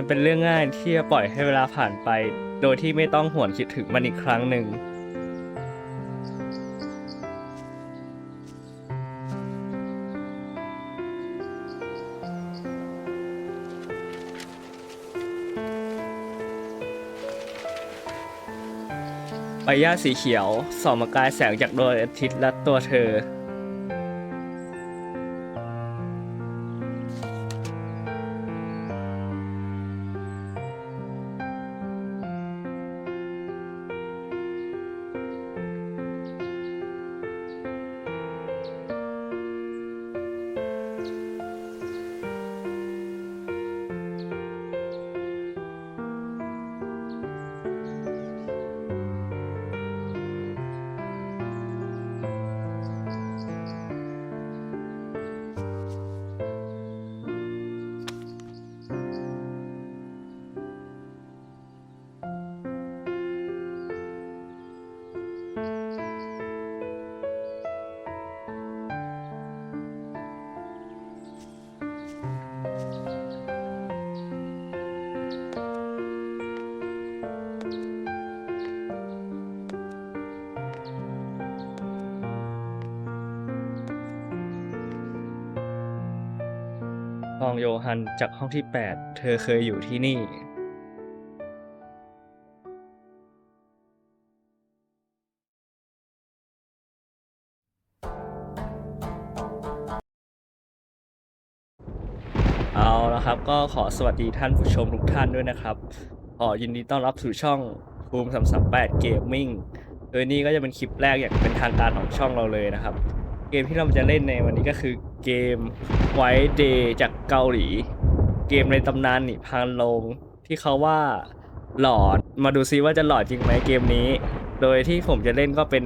มันเป็นเรื่องง่ายที่จะปล่อยให้เวลาผ่านไป โดยที่ไม่ต้องหวนคิดถึงมันอีกครั้งหนึ่ง ใบหญ้าสีเขียวส่องประกายแสงจากดวงอาทิตย์และตัวเธอ องโยฮันจากห้องที่ 8 เธอเคยอยู่ที่นี่เอาละครับก็ขอสวัสดีท่านผู้ชมทุกท่านด้วยนะครับ ขอยินดีต้อนรับสู่ช่องภูมิ338 Gaming โดยนี่ก็จะเป็นคลิปแรกอย่างเป็นทางการของช่องเราเลยนะครับ เกมที่เราจะเล่นในวันนี้ก็คือเกม White Day จากเกาหลี เกมในตำนานหนิพานลงที่เขาว่าหลอดมาดูซิว่าจะหลอดจริงไหมเกมนี้ โดยที่ผมจะเล่นก็เป็น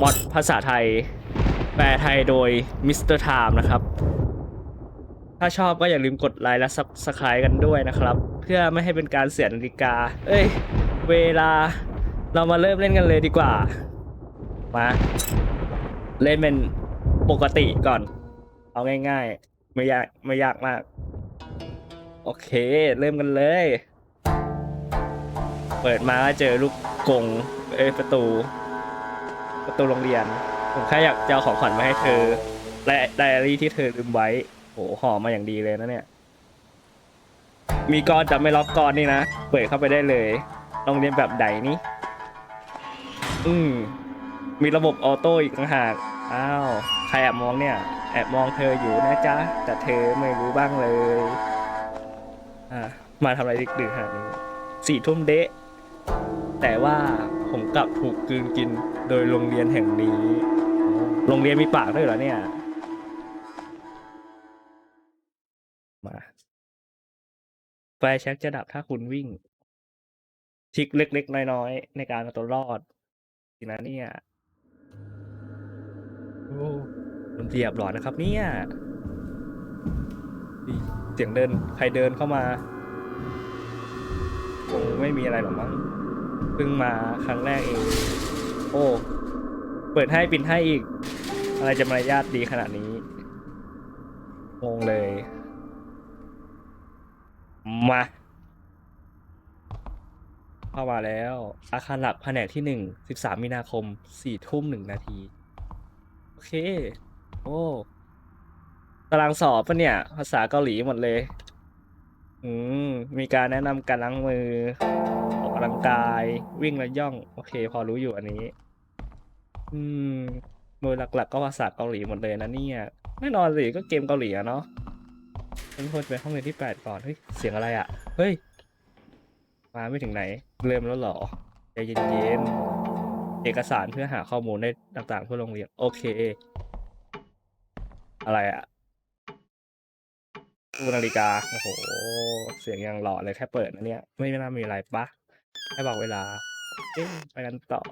มอดภาษาไทย แปลไทยโดยมิสเตอร์ไทม์นะครับ ถ้าชอบก็อย่าลืมกดไลค์และซับสไครต์กันด้วยนะครับ เพื่อไม่ให้เป็นการเสียนาฬิกา เอ้ย เวลาเรามาเริ่มเล่นกันเลยดีกว่า มา เล่นเป็นปกติก่อน เอาง่ายๆ ไม่ยากไม่ยากมาก โอเค เริ่มกันเลย เปิดมาเจอลูกกงเอ้ประตู ประตูโรงเรียน ผมแค่อยากจะเอาของขวัญมาให้เธอ และไดอารี่ที่เธอลืมไว้โหห่อมาอย่างดีเลยนะเนี่ย มีกรแต่ไม่ล็อกกรนี่นะ เปิดเข้าไปได้เลยโรงเรียนแบบใดนี่อืม มีระบบออโต้อีกต่างหาก อ้าว ใครแอบมองเนี่ย แอบมองเธออยู่นะจ๊ะ แต่เธอไม่รู้บ้างเลย อะ มาทำอะไรดึกดื่นขนาดนี้สี่ทุ่มเดะ แต่ว่าผมกลับถูกกลืนกินโดยโรงเรียนแห่งนี้ โรงเรียนมีปากด้วยเหรอเนี่ย มาไฟแช็กจะดับถ้าคุณวิ่งทริกเล็กๆ น้อยๆ ในการเอาตัวรอดสินะเนี่ย มันเรียบหรอนะครับเนี่ยดีเสียงเดินใครเดินเข้ามาคงไม่มีอะไรหรอกมั้งเพิ่งมาครั้งแรกเอง โอ้ เปิดให้ปิดให้อีก อะไรจะมารยาทดีขนาดนี้งงเลย มาเข้ามาแล้ว อาคารหลักแผนกที่หนึ่งสิบสามมีนาคมสี่ทุ่มหนึ่งนาที เค โอ้ตารางสอบปะเนี่ย ภาษาเกาหลีหมดเลย อืม มีการแนะนำการล้างมือ ออกกำลังกาย วิ่งและย่อง โอเค พอรู้อยู่อันนี้ อืม โดยหลัก ๆ ก็ภาษาเกาหลีหมดเลยนะเนี่ยแน่นอนสิก็เกมเกาหลีอะเนาะฉันควรไปห้องเรียนที่แปดก่อน เฮ้ย เสียงอะไรอะเฮ้ย มาไม่ถึงไหน เริ่มแล้วเหรอใจเย็นๆ เอกสารเพื่อหาข้อมูลได้ต่างๆเพื่อโรงเรียน โอเค อะไรอะตู้นาฬิกา โอ้โห เสียงยังหล่อเลยแค่เปิดนะเนี่ย ไม่น่ามีอะไรปะแค่บอกเวลาเอ๊ะไปกันต่อ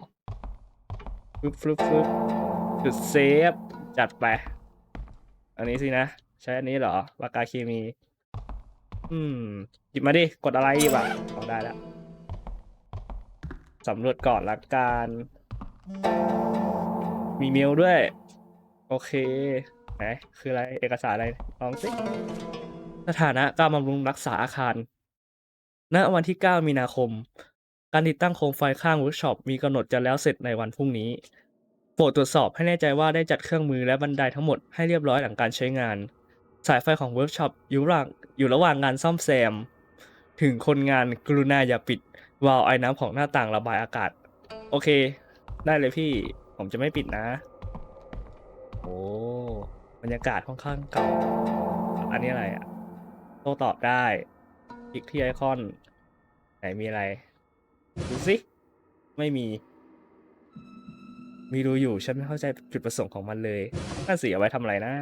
ฟึบฟึบฟึบจุดเซฟ จัดไป อันนี้สินะ ใช้อันนี้เหรอปากกาเคมี อืม หยิบมาดิ กดอะไรหยิบอะเอาได้แล้วสำรวจก่อนละกัน มีเมลด้วย โอเคไหนคืออะไร เอกสารอะไรลองสิสถานะการบำรุงรักษาอาคาร ณ วันที่ 9 มีนาคม การติดตั้งโคมไฟข้างเวิร์กช็อปมีกำหนดจะแล้วเสร็จในวันพรุ่งนี้ โปรดตรวจสอบให้แน่ใจว่าได้จัดเครื่องมือและบันไดทั้งหมดให้เรียบร้อยหลังการใช้งาน สายไฟของเวิร์กช็อปอยู่ระหว่างอยู่ระหว่างงานซ่อมแซม ถึงคนงานกรุณาอย่าปิด วาล์วไอ้น้ำของหน้าต่างระบายอากาศ โอเค ได้เลยพี่ ผมจะไม่ปิดนะ โอ้บรรยากาศค่อนข้างเก่า อันนี้อะไรอะโต้ตอบได้คลิกที่ไอคอน ไหนมีอะไร ดูสิ ไม่มี มีดูอยู่ ฉันไม่เข้าใจจุดประสงค์ของมันเลยนั่นสิเอาไว้ทำอะไรนะ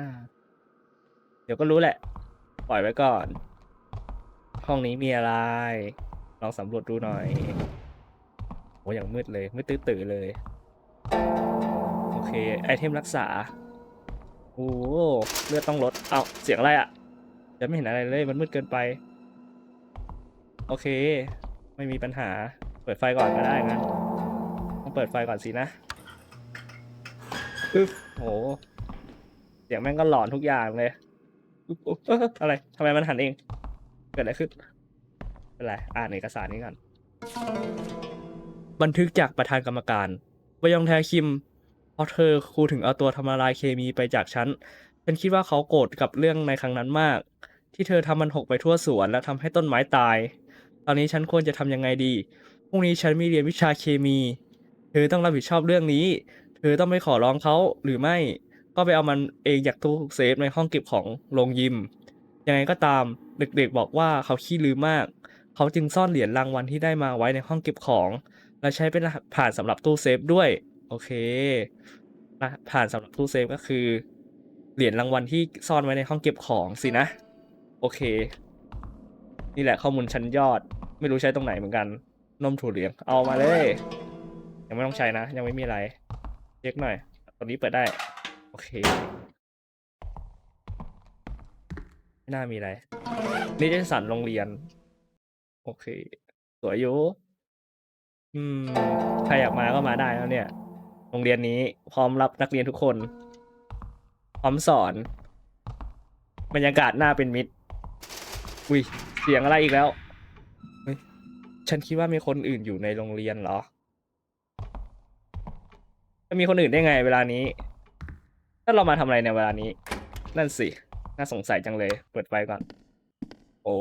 เดี๋ยวก็รู้แหละ ปล่อยไว้ก่อน ห้องนี้มีอะไร ลองสำรวจดูหน่อย โอ้ย่างมืดเลย มืดตื้อๆเลย โอเค ไอเทมรักษา โอ้โหเลือดต้องลด เอาเสียงอะไรอะ่ะจะไม่เห็นอะไรเลย มันมืดเกินไป โอเค ไม่มีปัญหา เปิดไฟก่อนก็ได้งั้นต้องเปิดไฟก่อนสินะอึ๊บโห เสียงแม่งก็หลอนทุกอย่างเลยอะไรทำไมมันหันเอง เกิดอะไรขึ้นเป็นไร อ่านเอกสารนี้ก่อน บันทึกจากประธานกรรมการวยองแทคิมเพราะเธอครูถึงเอาตัวทำละลายเคมีไปจากฉันฉันคิดว่าเขาโกรธกับเรื่องในครั้งนั้นมาก ที่เธอทำมันหกไปทั่วสวน และทำให้ต้นไม้ตาย ตอนนี้ฉันควรจะทำยังไงดีพรุ่งนี้ฉันมีเรียนวิชาเคมี เธอต้องรับผิดชอบเรื่องนี้ เธอต้องไปขอร้องเขาหรือไม่ ก็ไปเอามันเองจากตู้เซฟในห้องเก็บของโรงยิม ยังไงก็ตามเด็กๆบอกว่าเขาขี้ลืมมาก เขาจึงซ่อนเหรียญรางวัลที่ได้มาไว้ในห้องเก็บของ และใช้เป็นผ่านสำหรับตู้เซฟด้วย โอเค ผ่านสำหรับตู้เซฟก็คือ เหรียญรางวัลที่ซ่อนไว้ในห้องเก็บของสินะ โอเค นี่แหละข้อมูลชั้นยอด ไม่รู้ใช้ตรงไหนเหมือนกันนมถั่วเหลืองเอามาเลย ยังไม่ต้องใช้นะ ยังไม่มีอะไรเช็คหน่อย ตอนนี้เปิดได้ โอเคไม่น่ามีอะไรนิตยสารโรงเรียน โอเค สวยอยู่ อืม ใครอยากมาก็มาได้แล้วเนี่ย โรงเรียนนี้พร้อมรับนักเรียนทุกคน พร้อมสอน บรรยากาศน่าเป็นมิตร อุ้ย เสียงอะไรอีกแล้วเฮ้ยฉันคิดว่ามีคนอื่นอยู่ในโรงเรียนเหรอ จะมีคนอื่นได้ไงเวลานี้ ถ้าเรามาทำอะไรในเวลานี้ นั่นสิ น่าสงสัยจังเลย เปิดไฟก่อน โอ้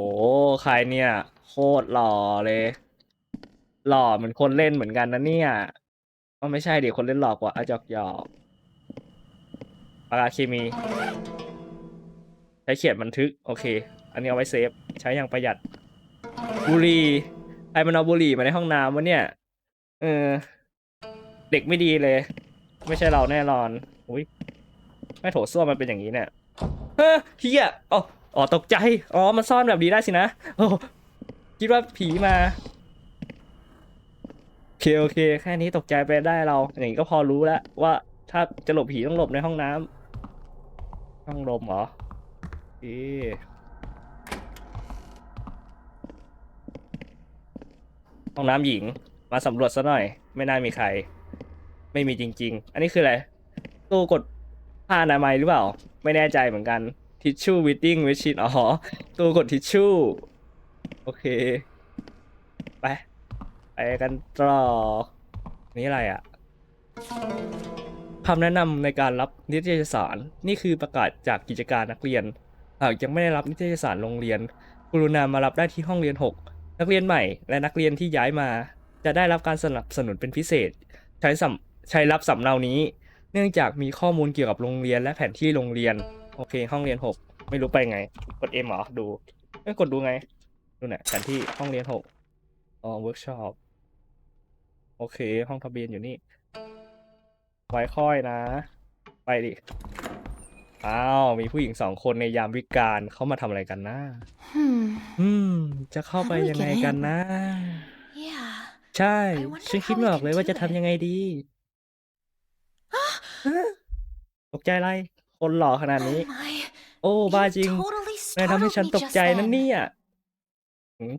ใครเนี่ย โคตรหล่อเลย หล่อเหมือนคนเล่นเหมือนกันนะเนี่ยก็ไม่ใช่เดี๋ยวคนเล่นหลอกกว่าอาจอกหยอกปากกาเคมี ใช้เขียนบันทึก โอเค อันนี้เอาไว้เซฟ ใช้อย่างประหยัด บุหรี่ใครมันเอาบุหรี่มาในห้องน้ำวะเนี่ย เออ เด็กไม่ดีเลย ไม่ใช่เราแน่นอน อุ้ยไม่โถส้วมมันเป็นอย่างนี้เนี่ยเฮ้ยเฮียอ๋ออ๋อตกใจ อ๋อ มันซ่อนแบบนี้ได้สินะ โอ้ คิดว่าผีมา เคโอเค แค่นี้ตกใจไปได้เรา อย่างนี้ก็พอรู้แล้วว่าถ้าจะหลบผีต้องหลบในห้องน้ำห้องลมเหรอโอห้องน้ำหญิง มาสำรวจซะหน่อย ไม่น่ามีใคร ไม่มีจริง ๆ อันนี้คืออะไรตู้กดผ้าอนามัยหรือเปล่า ไม่แน่ใจเหมือนกันทิชชู่วิตติ้งเวชินอ๋อตู้กดทิชชู่ โอเค ไปกันต่อ นี่อะไรอะ่ะคำแนะนำในการรับนิตยสาร นี่คือประกาศจากกิจการนักเรียน หากยังไม่ได้รับนิตยสารโรงเรียน กรุณามารับได้ที่ห้องเรียน 6 นักเรียนใหม่ และนักเรียนที่ย้ายมา จะได้รับการสนับสนุนเป็นพิเศษ ใช้สใช้รับสำเนานี้ เนื่องจากมีข้อมูลเกี่ยวกับโรงเรียนและแผนที่โรงเรียน โอเค ห้องเรียน 6 ไม่รู้ไปไง กด M เหรอ ดูเอ้ยกดดูไง ดูหน่อยแผนที่ห้องเรียน 6อ๋อเวิร์กช็อป โอเค ห้องทะเบียนอยู่นี่ ไว้ค่อยนะ ไปดิ อ้าว มีผู้หญิงสองคนในยามวิกาลเขามาทำอะไรกันนะ Hmm. อืม จะเข้าไป How do we ยังไง get in? กันนะ Yeah. ใช่ I wonder ฉันคิด how ไม่ we ออก can เลยว่า do จะทำยังไงดีฮะตกใจอะไร คนหล่อขนาดนี้ Oh my. โอ้ บ้า You จริง totally นายทำให้ startled ฉัน me ตก just ใจนั่น then. เนี่ยหืม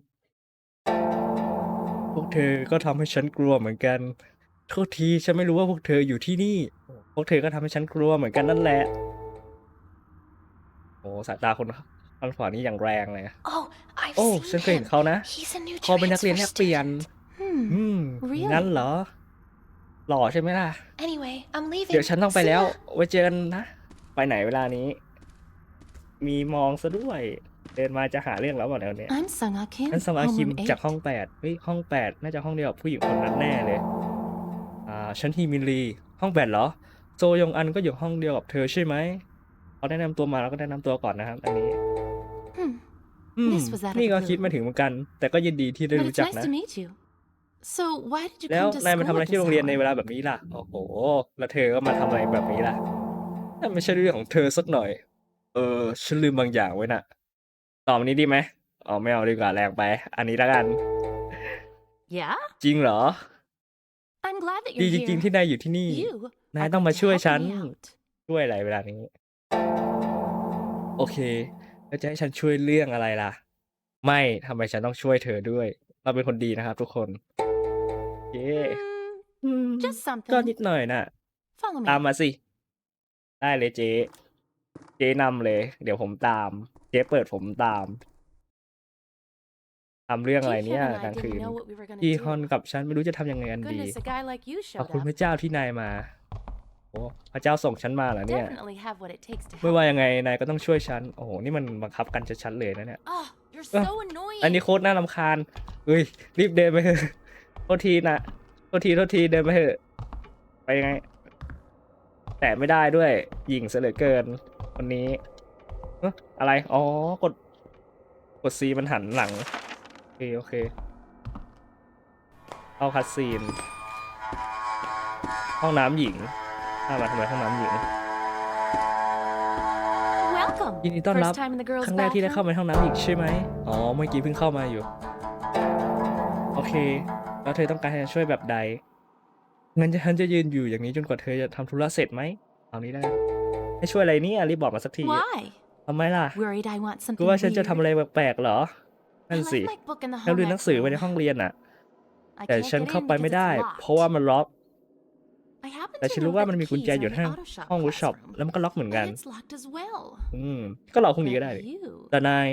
พวกเธอก็ทำให้ฉันกลัวเหมือนกัน โทษทีฉันไม่รู้ว่าพวกเธออยู่ที่นี่ พวกเธอก็ทำให้ฉันกลัวเหมือนกันนั่นแหละ โอ้สายตาคนข้างขวานี่อย่างแรงเลย Oh, I've โอ้ seen ฉันเคยเห็น him. เขานะ He's a new เขาเป็นนักเรียนแลก transfer เปลี่ยน student. Hmm. อืม Really? งั้นเหรอ หล่อใช่ไหมล่ะ Anyway, I'm leaving. เดี๋ยวฉันต้องไป See แล้ว ya. ไว้เจอกันนะ ไปไหนเวลานี้ มีมองซะด้วย เดินมาจะหาเรื่องแล้วบอกแนวเนี้ย I'm Sung Kim. นั่นสมาคิม homeroom จาก eight. ห้องแปดเฮ้ยห้องแปดน่าจะห้องเดียวกับผู้หญิงคนนั้นแน่เลย อ่าฉันฮีมินลีห้องแปดเหรอโจยองอันก็อยู่ห้องเดียวกับเธอใช่ไหมเขาแนะนำตัวมาแล้วก็แนะนำตัวก่อนนะครับ อันนี้ Hmm. อืม This was out of นี่ก็ the คิด blue. มาถึงเหมือนกัน แต่ก็ยินดีที่ได้ But รู้ it's จัก nice นะ to meet you. So why did you แล้ว come to นายมา school ทำอะไร at ที่ this โรงเรียนใน hour? เวลาแบบนี้ล่ะ โอ้โห แล้วเธอก็มาทำอะไรแบบนี้ล่ะนั่นไม่ใช่เรื่องของเธอสักหน่อย เออ ฉันลืมบางอย่างไว้น่ะ ตอบอันนี้ดีไหมอ๋อไม่เอาดีกว่าแรงไป อันนี้ละกัน Yeah? จริงเหรอ I'm glad that ดี you're จริงๆ here. ที่นายอยู่ที่นี่ You นาย are ต้อง going มา to ช่วย help ฉัน me out. ช่วยอะไรเวลานี้ โอเค แล้วจะให้ฉันช่วยเรื่องอะไรล่ะ ไม่ทำไมฉันต้องช่วยเธอด้วย เราเป็นคนดีนะครับทุกคนเย้ Hmm, อืม just ก็ something. นิดหน่อยน่ะ Follow ตาม me. มาสิ ได้เลยเจ๊ เจ๊นำเลย เดี๋ยวผมตาม เจ๊เปิดผมตามทำเรื่องอะไร Ji เนี่ย Hyun and กลา I งคื didn't น know what we were gonna จีฮอน do. กับฉันไม่รู้จะทำยังไงกันดี Goodness, a guy like you ขอบ showed คุณพ up. ระเจ้าที่นายมาโอ้พระเจ้าส่งฉันมาเหรอเนี่ย Definitely have what it takes to ไม่ help. ว่ายังไงนายก็ต้องช่วยฉัน โอ้โห นี่มันบังคับกันชัดๆเลยนะเนี่ย Oh, you're Ah, so annoying. อันนี้โคตรน่ารำคาญเฮ้ย รีบเดินไปเถอะโทษทีนะโทษทีโทษทีเดินไปเถอะ ไปยังไง แต่ไม่ได้ด้วยหญิงเสยเหลือเกินคนนี้เอ๊ะอะไร อ๋อ กด กดซีมันหันหลัง โอเค โอเคเข้าคัดซีน ห้องน้ำหญิงถ้ามาทำไมห้องน้ำหญิง Welcome. ยินดีต้อนรับ First time in the girls' ครั้งแรกที่ได้เข้า bathroom. มาในห้องน้ำหญิงใช่ไหม อ๋อ เมื่อกี้เพิ่งเข้ามาอยู่ โอเค แล้วเธอต้องการให้ฉันช่วยแบบใดงั้นฉันจะยืนอยู่อย่างนี้จนกว่าเธอจะทำธุระเสร็จไหมเอานี้ได้ ให้ช่วยอะไรเนี่ยรีบบอกมาสักที Why? ทำไมล่ะ Worried I want กู something ว่าฉันจะทำ weird. อะไรแปลกๆเหรอ นั่ I นสิ left my book in the แล้ว home ลืมหนังสือไว้ใน room. ห้องเรียนน่ะ I แต่ can't ฉัน get เข้า in ไปไม่ because ได้ it's เพราะว่า locked. มันล็อก I happen แต่ to ฉัน know รู้ว่า that มัน the มีกุญ keys แจ are อยู่ in ห้ the อง auto shop ห้องเวิร์กช็อป classroom, แล้วมันก็ล็อกเหมือนกัน and it's locked as well. อืม ก็เราคงหนีก็ได้ But you แต่นาย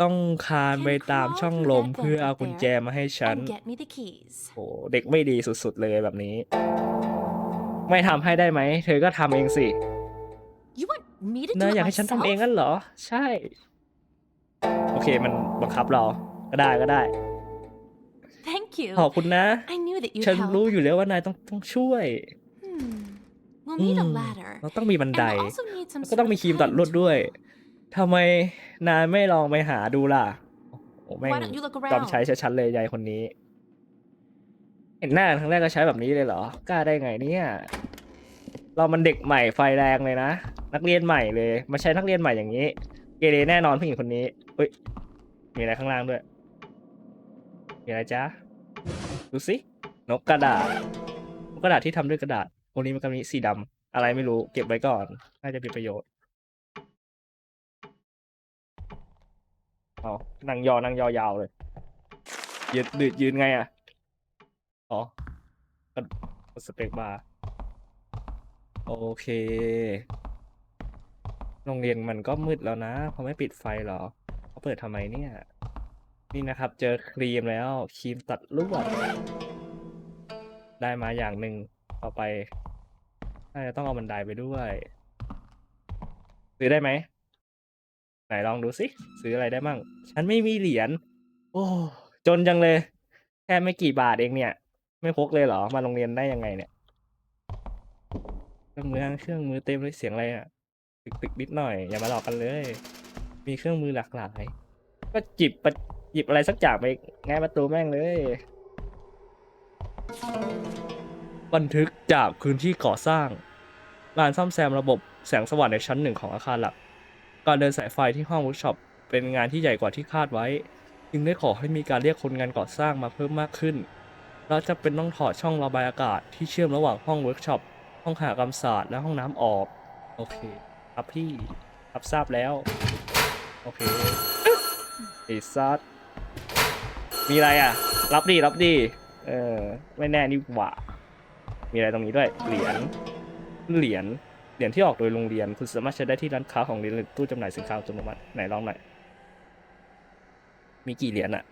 ต้องคานไป can ตาม crawl ช่อง through ลม that เพื่อ vent เอา up กุญ there แจมาให้ฉัน and get me the keys. โอ้เด็กไม่ดีสุดๆเลยแบบนี้ ไม่ทำให้ได้ไหม เธอก็ทำเองสิ You want me to นาย do อยาก it ให้ฉันทำเอง myself? งั้นเหรอ ใช่ โอเคมันบังคับเราก็ได้ก็ได้ Thank you. ขอบคุณนะ I knew that you'd ฉัน help. รู้อยู่แล้วว่านายต้องต้องช่วย Hmm. We'll อื need ม a ladder. เราต้องมีบัน And ได we'll also need some แล้วก็ sort ต้อง of มีครีมตัด cutting ลวดด้วย tool. ทำไมนายไม่ลองไปหาดูล่ะ โอ้แม่ง Why don't you look จอม around? ใช้ชัดๆเลยยายคนนี้ เห็นหน้ากันครั้งแรกก็ใช้แบบนี้เลยเหรอ กล้าได้ไงเนี่ย เรามันเด็กใหม่ไฟแรงเลยนะ นักเรียนใหม่เลย มาใช้นักเรียนใหม่อย่างนี้ เกเรแน่นอนผู้หญิงคนนี้เฮ้ย มีอะไรข้างล่างด้วย มีอะไรจ๊ะ ดูสิ นกกระดาษ นกกระดาษที่ทำด้วยกระดาษตรงนี้มันก็มีสีดำอะไรไม่รู้ เก็บไว้ก่อน น่าจะมีประโยชน์ เอานั่งยอ นั่งยอยาวเลย ยืนดืดยืนไงอะ อ๋อกดกดสเปกบาร์ โอเค โรงเรียนมันก็มืดแล้วนะเขาไม่ปิดไฟเหรอเขาเปิดทำไมเนี่ย นี่นะครับ เจอครีมแล้ว ครีมตัดลวดได้มาอย่างหนึ่งต่อไปน่าจะต้องเอาบันไดไปด้วยซื้อได้ไหมไหนลองดูสิซื้ออะไรได้มั่ง ฉันไม่มีเหรียญโอ้จนจังเลย แค่ไม่กี่บาทเองเนี่ย ไม่พกเลยเหรอมาโรงเรียนได้ยังไงเนี่ย เครื่องมือเครื่องมือเต็มเลยเสียงอะไรอะตึกตึกนิดหน่อยอย่ามาหลอกกันเลย มีเครื่องมือหลากหลาย ก็จิบปะหยิบอะไรสักอย่างไปง่ายประตูแม่งเลย บันทึกจากพื้นที่ก่อสร้างลานซ่อมแซมระบบแสงสว่างในชั้นหนึ่งของอาคารหลัก การเดินสายไฟที่ห้องเวิร์กช็อปเป็นงานที่ใหญ่กว่าที่คาดไว้ จึงได้ขอให้มีการเรียกคนงานก่อสร้างมาเพิ่มมากขึ้นเราจะเป็นต้องถอดช่องระบายอากาศที่เชื่อมระหว่างห้องเวิร์กช็อป ห้องขากรรมศาสตร์และห้องน้ำออก โอเค ครับพี่รับทราบแล้ว โอเคไอ้ซัดมีอะไรอะ รับดีรับดีเออไม่แน่นี่หว่า มีอะไรตรงนี้ด้วย เหรียญ เหรียญ เหรียญที่ออกโดยโรงเรียน คุณสามารถใช้ได้ที่ร้านค้าของรงเรียนหรือตู้จำหน่ายสินค้าอัตโนมัติไหนลองหน่อย มีกี่เหรียญอะ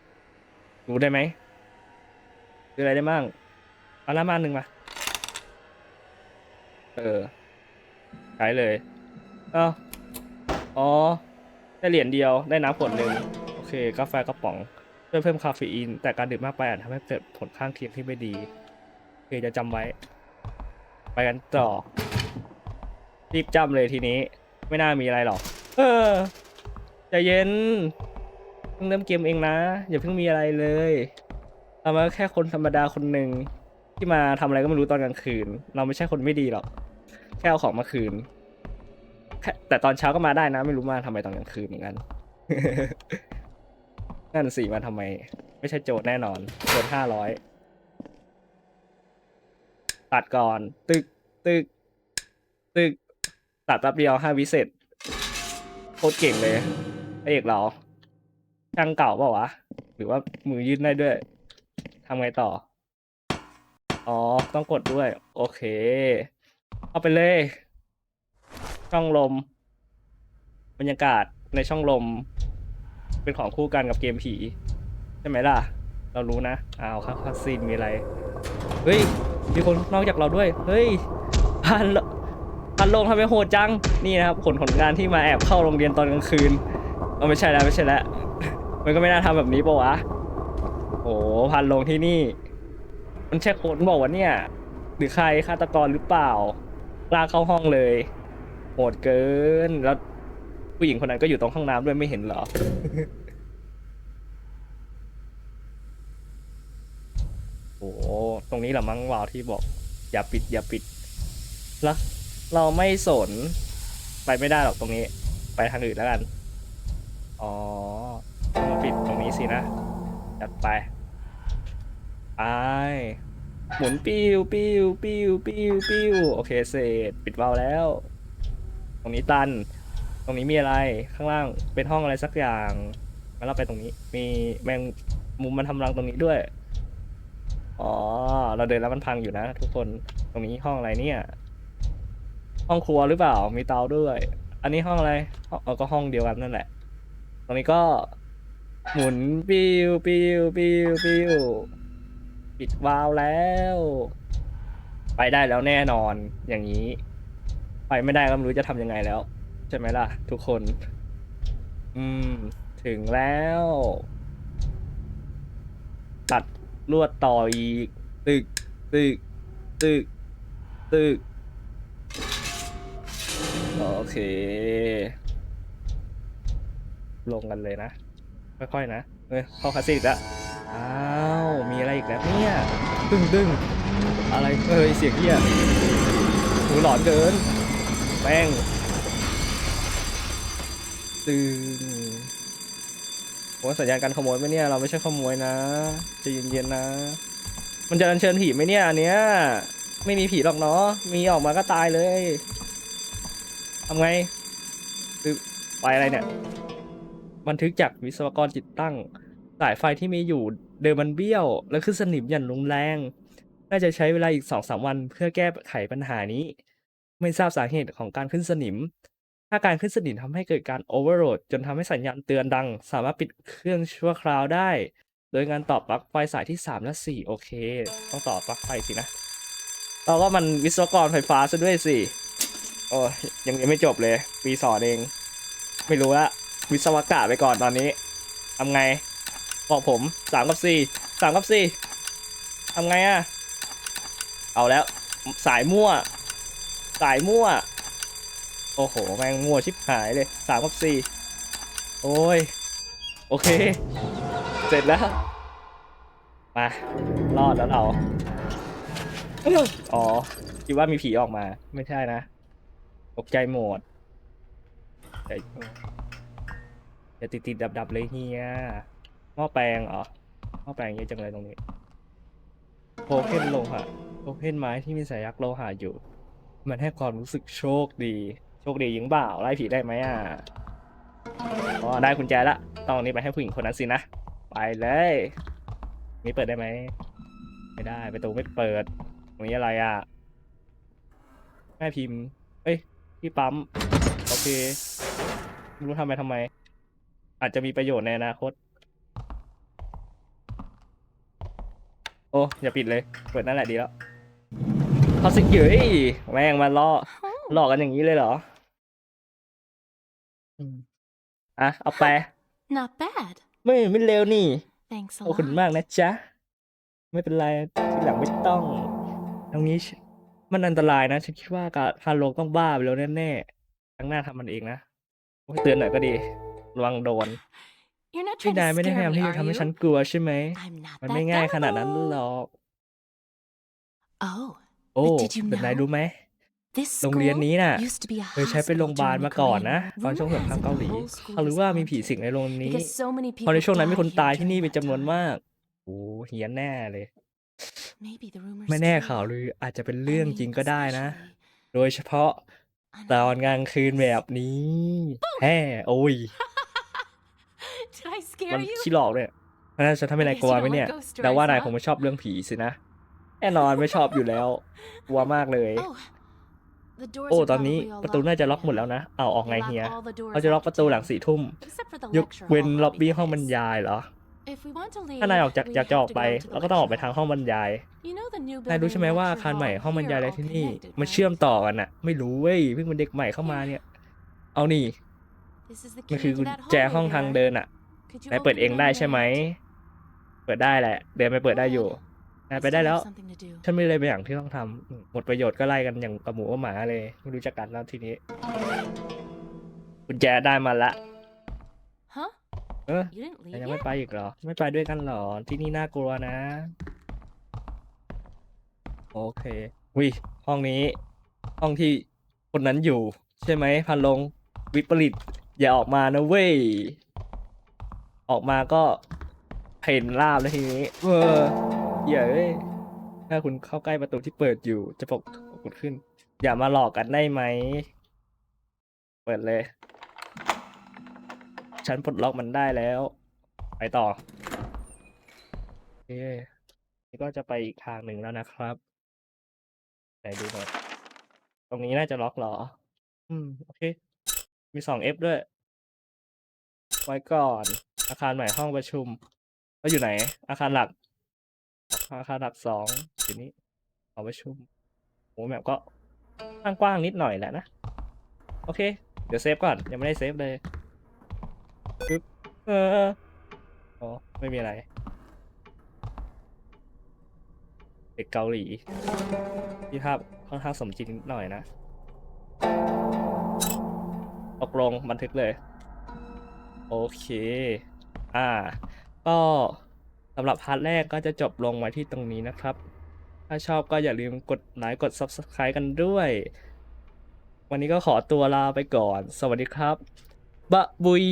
รู้ได้ไหมซื้ออะไรได้บ้างเอาละมาหนึ่งมา ออใช้เลยเอ้าอ๋อ ได้เหรียญเดียวได้น้ำขวดหนึ่งโอเค กาแฟกระป๋องช่วยเพิ่มคาเฟอีน แต่การดื่มมากไปอาจทำให้เกิดผลข้างเคียงที่ไม่ดีโอเคจะจำไว้ ไปกันต่อรีบจำเลยทีนี้ ไม่น่ามีอะไรหรอก เออใจเย็นเพิ่งเริ่มเกมเองนะ อย่าเพิ่งมีอะไรเลยเรามาแค่คนธรรมดาคนหนึ่งที่มาทำอะไรก็ไม่รู้ตอนกลางคืน เราไม่ใช่คนไม่ดีหรอก แค่เอาของมาคืน แต่ตอนเช้าก็มาได้นะ ไม่รู้มาทำไมตอนกลางคืนเหมือนกัน นั่นสิมาทำไม ไม่ใช่โจทย์แน่นอนโจทย์ห้าร้อยตัดก่อน ตึก ตึก ตึก ตัดแป๊บเดียวห้าวิเสร็จโคตรเก่งเลยพระเอกเราช่างเก่าเปล่าวะ หรือว่ามือยืดได้ด้วยทำไงต่อ อ๋อ ต้องกดด้วย โอเค เอาไปเลย ช่องลม บรรยากาศในช่องลม เป็นของคู่กันกับเกมผี ใช่ไหมล่ะ เรารู้นะอ้าวครับคัสซีนมีอะไร เฮ้ย มีคนนอกจากเราด้วย เฮ้ยพันลพันลงทำไมโหดจัง นี่นะครับผลผลงานที่มาแอบเข้าโรงเรียนตอนกลางคืนเอาไม่ใช่แล้วไม่ใช่แล้วมันก็ไม่น่าทำแบบนี้ปะวะโอ้พันลงที่นี่ มันใช่คนบอกว่าเนี่ย หรือใครฆาตกรหรือเปล่า ลากเข้าห้องเลยโหดเกิน แล้วผู้หญิงคนนั้นก็อยู่ตรงห้องน้ำด้วยไม่เห็นเหรอ โอ้โหตรงนี้แหละมั้งวาวที่บอก อย่าปิด อย่าปิดแล้วเราไม่สน ไปไม่ได้หรอกตรงนี้ ไปทางอื่นแล้วกัน อ๋อมาปิดตรงนี้สินะ จัดไป ไป หมุนปิ้วปิ้วปิ้วปิ้วปิ้วโอเคเสร็จปิดวาล์วแล้ว ตรงนี้ตัน ตรงนี้มีอะไรข้างล่างเป็นห้องอะไรสักอย่างงั้นเราไปตรงนี้ มีแมงมุมมันทำรังตรงนี้ด้วย อ๋อ เราเดินแล้วมันพังอยู่นะ ทุกคนตรงนี้ห้องอะไรเนี่ย ห้องครัวหรือเปล่ามีเตาด้วย อันนี้ห้องอะไรเออก็ห้องเดียวกันนั่นแหละ ตรงนี้ก็ หมุนปิ้วปิ้วปิ้วปิ้ว ปิดวาล์วแล้ว ไปได้แล้วแน่นอนอย่างนี้ ไปไม่ได้ก็ไม่รู้จะทำยังไงแล้ว ใช่ไหมล่ะ ทุกคน อืม ถึงแล้วตัดลวดต่ออีก ตึก ตึก ตึก ตึก โอเค ลงกันเลยนะ ค่อยๆนะเอ้ยเข้าคาสิกแล้วอ้าว มีอะไรอีกแล้วเนี่ยตึ้งตึ้งอะไรเอ้ยเสียงเหี้ยหูหลอนเกินแป้งตึงผมว่าสัญญาณการขโมยไหมเนี่ยเราไม่ใช่ขโมยนะใจะเย็นๆนะ มันจะอัญเชิญผีไหมเนี่ยอันเนี้ยไม่มีผีหรอกเนาะมีออกมาก็ตายเลยทำไงคือไฟอะไรเนี่ย บันทึกจากวิศวกรจิตตั้ง สายไฟที่มีอยู่ เดิมมันเบี้ยว และขึ้นสนิมอย่างรุนแรง น่าจะใช้เวลาอีกสองสามวันเพื่อแก้ไขปัญหานี้ ไม่ทราบสาเหตุของการขึ้นสนิม ถ้าการขึ้นสนิมทำให้เกิดการโอเวอร์โหลดจนทำให้สัญญาณเตือนดัง สามารถปิดเครื่องชั่วคราวได้ โดยการต่อปลั๊กไฟสายที่ 3 และ 4 โอเค ต้องต่อปลั๊กไฟสินะเราก็มันวิศวกรไฟฟ้าซะด้วยสิโอ้ยยังเรียนไม่จบเลย ปีสอนเอง ไม่รู้ละวิศวกะไปก่อนตอนนี้ทำไง บอกผมสามกับสี่สามกับสี่ทำไงอะเอาแล้วสายมั่ว สายมั่ว โอ้โห แมงมั่วชิบหายเลยสามกับสี่โอ้ย โอเค เสร็จแล้ว มา รอดแล้วเราอ๋อ คิดว่ามีผีออกมา ไม่ใช่นะตกใจหมดแต่อย่าติดติดดับดับๆเลยเฮีย ม้อแปลงเหรอหม้อแปลงเยอะจังเลยตรงนี้โทเค็นโลหะโทเค็นไม้ที่มีสัญลักษ์โลหะอยู่ มันให้ความรู้สึกโชคดี โชคดียิงเปล่าไล่ผีได้ไหมอะอ๋อได้กุญแจละต้องนี้ไปให้ผู้หญิงคนนั้นสินะไปเลยนี่เปิดได้ไหมไม่ได้ประตูไม่เปิดตรงนี้อะไรอะแม่พิมพ์เอ้ยที่ปั๊มโอเคไม่รู้ทำไปทำไม อาจจะมีประโยชน์ในอนาคต โอ้อย่าปิดเลย เปิดนั่นแหละดีแล้วเขาสิเย้ยแม่งมาล่อ Oh, หลอกกันอย่างนี้เลยเหรออืมอะเอาไป not bad. ไม่ไม่เร็วนี่ Thanks a ขอบคุณ lot. มากนะจ๊ะ ไม่เป็นไรทีหลังไม่ต้องตรงนี้ฉมันอันตรายนะ ฉันคิดว่าการพาโลงต้องบ้าไปแล้วแน่ๆครั้งหน้าทำมันเองนะโอ้ยเตือนหน่อยก็ดี ระวังโดน You're not พี่ trying นาย to ไม่ได้พ scare ยายาม me, ที่จะ are ทำให้ you? ฉันกลัวใช่ไหม I'm not มัน that ไม่ง่ายขนาดนั้น gullible. หรอก Oh, โอ้ did you แต่นาย know? รู้ไหม this โรงเรียน school นี้น่ะ used to be a เคยใช้เป็นโรงพยาบาล hospital มาก่อน during นะ the ตอนช่วงส Korean งคราม War. เกาหลี The whole school เขารู้ was ว่ามีผี haunted สิงในโรงนี้ because so many เพราะใน people ช่วงนั้นมีคน died ตาย here ที่นี่ during เป็น that จำนวน time. มากโอ้เฮียนแน่เลย Maybe the rumors ไม่แน่ true. ข่าวลืออาจจะเป็น I เรื่อง mean, จริงก็ได้นะ especially โดยเฉพาะ on ต a อนกลางคืนแบบนี้แฮ่โอ้ย Did I scare มัน you? ขี้หลอกเนี่ยมันน่าจะทำให้นายกลัวไหมเนี่ย I guess you don't like ghost เดาว่า stories, นาย huh? คงไม่ชอบเรื่องผีสินะ แน่นอนไม่ชอบอยู่แล้ว กลัวมากเลย Oh, the doors โอ้ are ตอนนี้ probably all ประตูน่าจะล็อก locked หมดแล้ว again. นะ เอาออก They ไง lock เฮีย all the doors เขาจะล็อก after ประตูหลัง two, สี่ทุ่ม except for the ยก lecture เว้น hall ล็อบบี้ห้อง lobby บรร guys. ยายเหรอ If we want to leave, ถ้านายออกจาก we อยากจะอ have อก to ไป go to the เราก็ต้องออกไป lecture ทางห้องบรรยาย hall. You know the new นายรู้ building ใช่ไหม and ว่า lecture อาคารใหม่ hall ห้องบรรยาย here อะไร all ที่นี่ connected, มัน right? เชื่อมต่อกันอะไม่รู้เว้ยเพิ่งเป็นเด็กใหม่เข้ามาเนี่ย เอานี่ This is the มัน key คือ to กุญ that แจ hallway ห้องทาง there. เดินอะ Could you นายเปิด open เอง it ได้ on ใช่ your ไหม own? เปิดได้แหละ เดินไปเปิดได้อยู่นายไป I ได้ still แล้ว have something to do. ฉันไม่เลยไปอย่างที่ต้องทำอืมหมดประโยชน์ก็ไล่กันอย่างกับหมูกับหมาเลย ไม่รู้จักกันแล้วทีนี้กุญแจได้มาละ Huh? เออ You didn't แต่ leave ยังไม่ yet? ไปอีกเหรอ ไม่ไปด้วยกันเหรอ ที่นี่น่ากลัวนะ โอเควิห้องนี้ ห้องที่คนนั้นอยู่ ใช่ไหมพันลงวิปริตอย่าออกมานะเว้ย ออกมาก็เห็นลาบแล้วทีนี้ เออเย้ยถ้าคุณเข้าใกล้ประตูที่เปิดอยู่จะปกปรากฏขึ้น อย่ามาหลอกกันได้ไหม เปิดเลย ฉันปลดล็อกมันได้แล้ว ไปต่อโอเคนี่ก็จะไปอีกทางหนึ่งแล้วนะครับไหนดูหน่อยตรงนี้น่าจะล็อกเหรอ อืม โอเค มีสอง F ด้วย ไว้ก่อน อาคารใหม่ห้องประชุมก็อยู่ไหน อาคารหลัก อาคารหลักสองอยู่นี้หอประชุมโอ้แมปก็กว้างๆนิดหน่อยแหละนะ โอเค เดี๋ยวเซฟก่อน ยังไม่ได้เซฟเลยปึ๊บเอออ๋อไม่มีอะไร เด็กเกาหลีที่ภาพค่อนข้างสมจริงนิดหน่อยนะตกลงบันทึกเลย โอเค อ่า ก็สำหรับพาร์ทแรกก็จะจบลงไว้ที่ตรงนี้นะครับ ถ้าชอบก็อย่าลืมกดไลค์กด Subscribe กันด้วย วันนี้ก็ขอตัวลาไปก่อน สวัสดีครับบะบุย